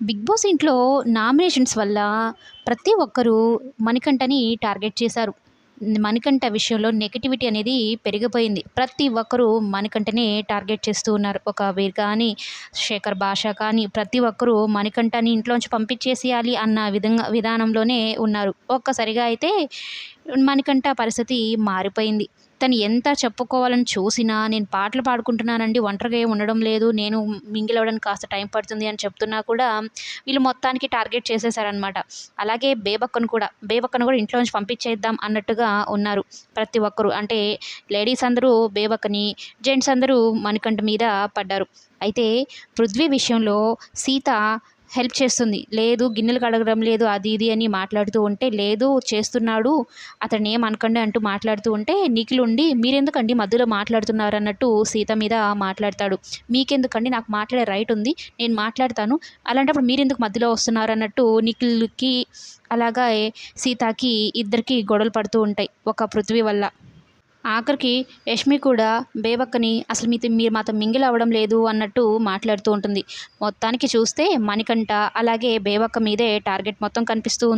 Big boss ఇంట్లో nominations వల్ల ప్రతి ఒక్కరూ మణికంఠని టార్గెట్ చేశారు. మణికంఠ విషయంలో నెగిటివిటీ అనేది పెరిగిపోయింది. ప్రతి ఒక్కరూ మణికంఠని టార్గెట్ చేస్తూ ఉన్నారు. ఒక వీర్ కానీ శేఖర్ భాష కానీ ప్రతి ఒక్కరూ మణికంఠని ఇంట్లోంచి పంపించేసేయాలి అన్న విధంగా విధానంలోనే ఉన్నారు. ఒక్కసారిగా అయితే మణికంఠ పరిస్థితి మారిపోయింది. తను ఎంత చెప్పుకోవాలని చూసినా నేను పాటలు పాడుకుంటున్నానండి ఒంటరిగా ఏం ఉండడం లేదు నేను మింగిలవడానికి కాస్త టైం పడుతుంది అని చెప్తున్నా కూడా వీళ్ళు మొత్తానికి టార్గెట్ చేసేసారనమాట అలాగే బేబక్కను కూడా బేబక్కను కూడా ఇంట్లో నుంచి పంపించేద్దాం అన్నట్టుగా ఉన్నారు ప్రతి ఒక్కరు. అంటే లేడీస్ అందరూ బేబక్కని జెంట్స్ అందరూ మణికంఠ మీద పడ్డారు. అయితే పృథ్వీ విషయంలో సీత హెల్ప్ చేస్తుంది. లేదు గిన్నెలు కడగడం లేదు అది ఇది అని మాట్లాడుతూ ఉంటే లేదు చేస్తున్నాడు అతను ఏం అనకండి అంటూ మాట్లాడుతూ ఉంటే నిఖిల్ ఉండి మీరెందుకండి మధ్యలో మాట్లాడుతున్నారు అన్నట్టు సీత మీద మాట్లాడతాడు. మీకెందుకండి? నాకు మాట్లాడే రైట్ ఉంది నేను మాట్లాడతాను. అలాంటప్పుడు మీరెందుకు మధ్యలో వస్తున్నారు అన్నట్టు నిఖిల్కి అలాగే సీతకి ఇద్దరికి గొడవలు పడుతూ ఉంటాయి ఒక పృథ్వీ వల్ల. ఆఖరికి యష్మి కూడా బేబక్కని అసలు మీతో మీరు మాతో మింగిల్ అవ్వడం లేదు అన్నట్టు మాట్లాడుతూ ఉంటుంది. మొత్తానికి చూస్తే మణికంఠ అలాగే బేబక్క మీదే టార్గెట్ మొత్తం కనిపిస్తూ ఉంది